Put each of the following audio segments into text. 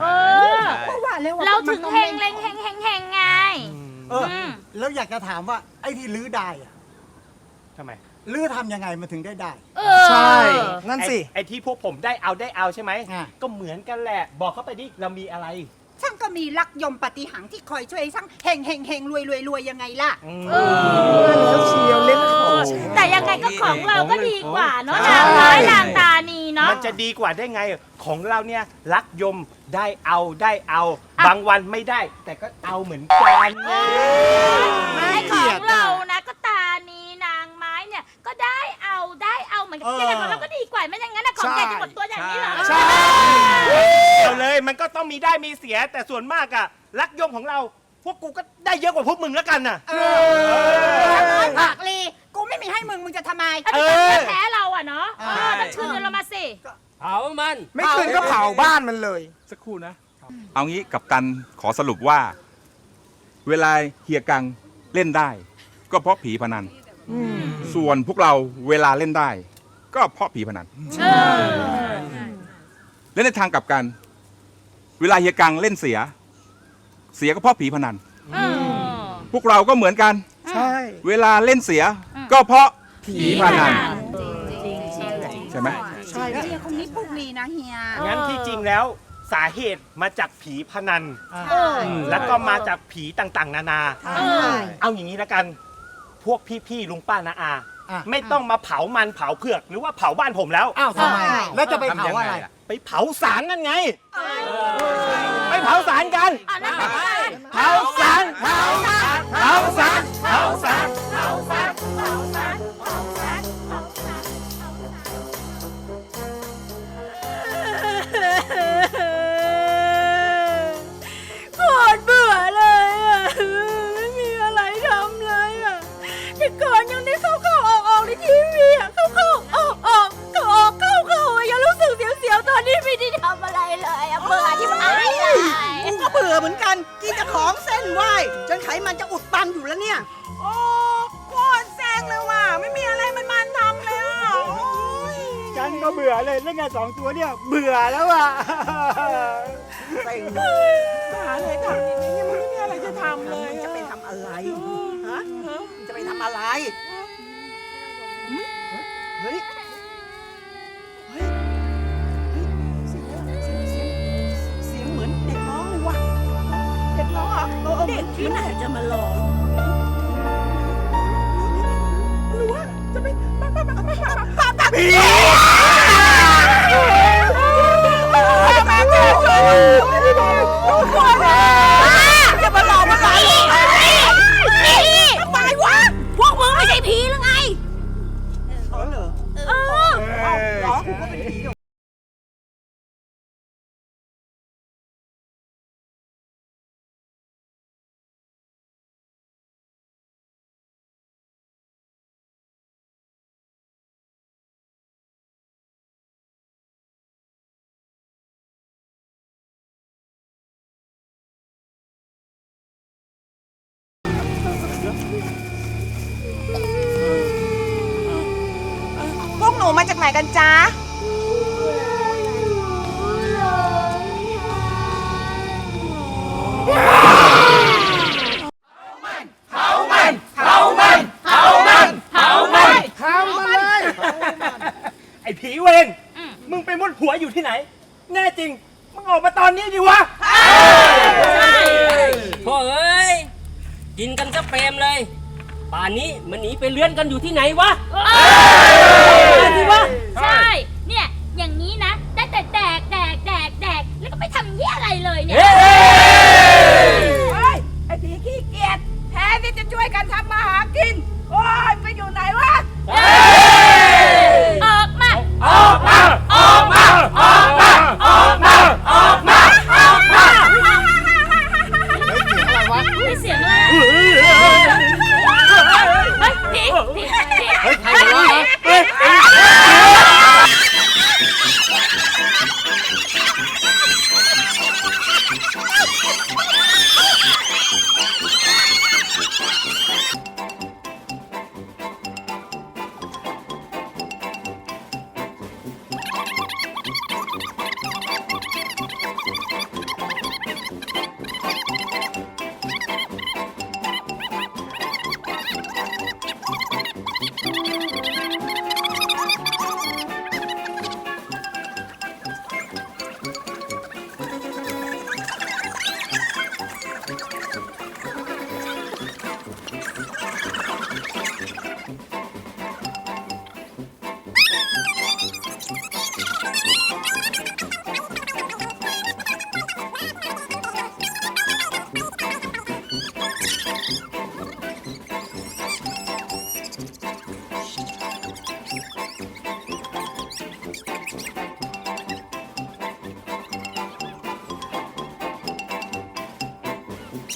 เออเพราะว่าแล้วเราถึงมันต้องเฮงล่เล็นงเฮงเฮงเฮงไง เอออืมแล้วอยากจะถามว่าไอ้ที่ลื้อได้อะทำไมลื้อทำยังไงมันถึงได้ได้ เออ ใช่ นั่นสิ ไอ้ไอ้ที่พวกผมได้เอาได้เอาใช่ไหม อะ ก็เหมือนกันแหละ บอกเข้าไปดิ เรามีอะไร ช่างก็มีลักยมปฏิหังที่คอยช่วยช่างเฮงเฮงเฮงรวยรวยรวยยังไงล่ะเออแล้วเชียวเล่นของ แต่ยังไงก็ของเราก็ดีกว่าเนาะใช่นางร้ายนางตานี เนาะ มันจะดีกว่าได้ไงของเราเนี่ยรักยมได้เอาได้เอา อะ บางวันไม่ได้ แต่ก็เอาเหมือนกันไอ้ของเรานะก็ตานีนางไม้เนี่ยก็ได้เอาได้เอาเหมือนกันเออยังไงของเราก็ดีกว่าไม่อย่างนั้นนะของแกจะหมดตัวอย่างนี้เหรอใช่เอาเลยมันก็ต้องมีได้มีเสีย แต่ส่วนมากอะรักยมของเรา พวกกูก็ได้เยอะกว่าพวกมึงแล้วกันน่ะปากลีกูไม่มีให้มึงมึงจะทำไมเอาเอแต่อแพ้เรา อะเนาะเออใช่ต้องคืนเงินเรามาสิ เผามัน ไม่คืนก็เผาบ้านมันเลย สักครู่นะ เอางี้กับตันขอสรุปว่า เวลาเฮียกังเล่นได้ ก็เพราะผีพนัน ส่วนพวกเราเวลาเล่นได้ ก็เพราะผีพนันเออและในทางกลับกัน เวลาเฮียกังเล่นเสีย เสียก็เพราะผีพนันเออพวกเราก็เหมือนกัน ใช่ เวลาเล่นเสียอืมก็เพราะผีพนันจริงจริงใช่ไหมใช่เฮียคนนี้พูดดีนะเฮีย งั้นที่จริงแล้วสาเหตุมาจากผีพนันเออแล้วก็มาจากผีต่างๆ นานาเออเอาอย่างนี้แล้วกัน พวกพี่ๆลุงป้านาอาอะไม่ต้องมาเผามันเผาเผือกหรือว่าเผาบ้านผมแล้ว อ้าวทำไมใช่แล้วจะไปเผาอะไร ไปเผาสารนั่นไง ไปเผาสารกันอะนั่นก็ได้เผาสาร เผาสาร เผาสาร เผาสาร เผาสาร นไหวจนไขมันจะอุดตันอยู่แล้วเนี่ย โอ้โคตรแซงเลยว่ะ ไม่มีอะไรมันมันทำเลยอะโอ้ยฉันก็เบื่อเลยเล่นงานสองตัวเนี่ย เบื่อแล้วอะเซ็งหาอะไรทำอย่างนี้ยังไม่มีอะไรจะทำเลยจะไปทำอะไรฮะมึงจะไปทำอะไรหึเฮ้ย มาหลอกหรือว่าจะไปป้าป้าป้าป้าป้าป้าผี นูมาจากไหนกันจ๊ะไอ้ผีเวรมึงไปมุดหัวอยู่ที่ไหน แน่จริง มึงออกมาตอนนี้ดิวะ พ่อเอ้ย กินกันจะเปรมเลย ป่านนี้มันหนีไปเลื้อนกันอยู่ที่ไหนวะ สิวะ ใช่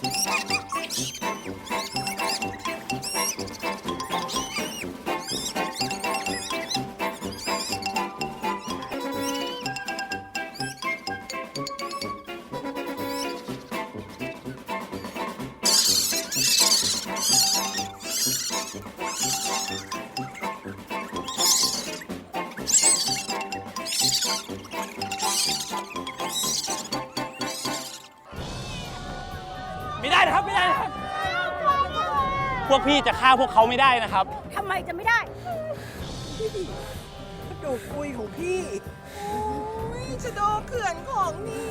Mm-hmm. พวกพี่จะฆ่าพวกเขาไม่ได้นะครับ ทำไมจะไม่ได้ดูคุยของพี่อุ้ยชะโดเขื่อนของนี่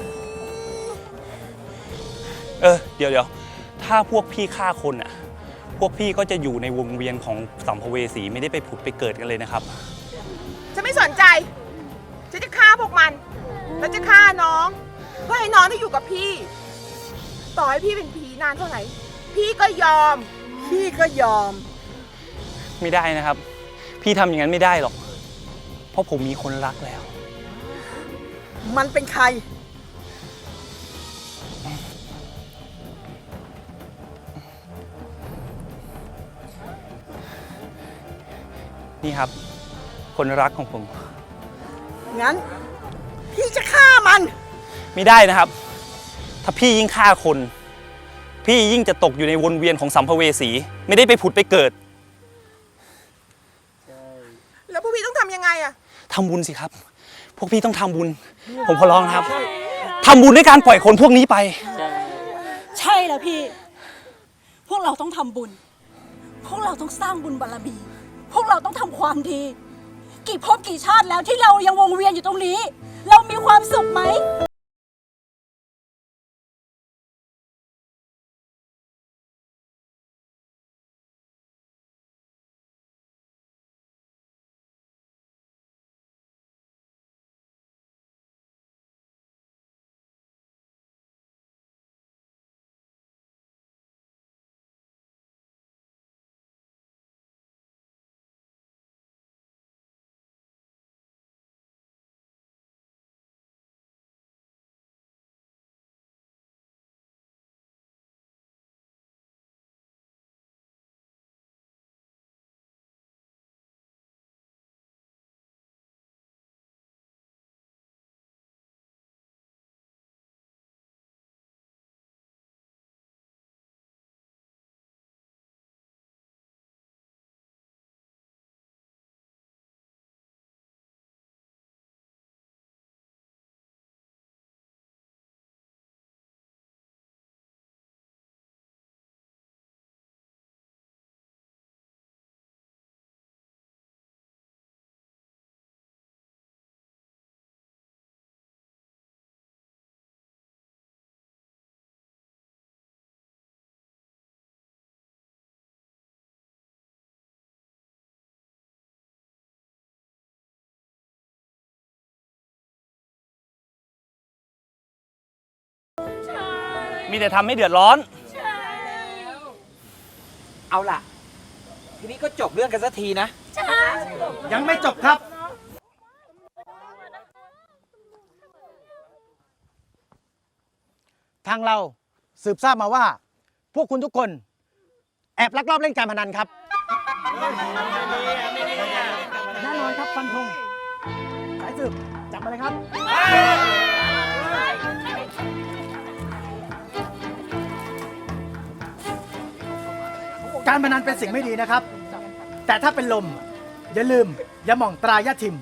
เออเดี๋ยวเดี๋ยวถ้าพวกพี่ฆ่าคนอะ พวกพี่ก็จะอยู่ในวงเวียนของสัมภเวสีไม่ได้ไปผุดไปเกิดกันเลยนะครับ ฉันไม่สนใจ ฉันจะฆ่าพวกมัน แล้วจะฆ่าน้อง เพื่อให้น้องได้อยู่กับพี่ ต่อให้พี่เป็นผีนานเท่าไหร่ พี่ก็ยอม พี่ก็ยอม ไม่ได้นะครับ พี่ทำอย่างนั้นไม่ได้หรอก เพราะผมมีคนรักแล้ว มันเป็นใคร นี่ครับ คนรักของผม งั้น พี่จะฆ่ามัน ไม่ได้นะครับ ถ้าพี่ยิ่งฆ่าคน พี่ยิ่งจะตกอยู่ในวนเวียนของสัมภเวสี ไม่ได้ไปผุดไปเกิดแล้วพวกพี่ต้องทำยังไงอะทำบุญสิครับ พวกพี่ต้องทำบุญ ผมขอร้องนะครับทำบุญด้วยการปล่อยคนพวกนี้ไป ใช่แล้วพี่ พวกเราต้องทำบุญ พวกเราต้องสร้างบุญบารมี พวกเราต้องทำความดี กี่ภพกี่ชาติแล้วที่เรายังวงเวียนอยู่ตรงนี้ เรามีความสุขไหม มีแต่ทำให้เดือดร้อน เอาล่ะ ทีนี้ก็จบเรื่องกันสักทีนะ ยังไม่จบครับ ทางเราสืบทราบมาว่า พวกคุณทุกคนแอบลักลอบเล่นการพนันครับแน่นอนครับฟันธงสายสืบจับมาเลยครับ การพนันเป็นสิ่งไม่ดีนะครับ แต่ถ้าเป็นลมอย่าลืมอย่ามองตรายาทิม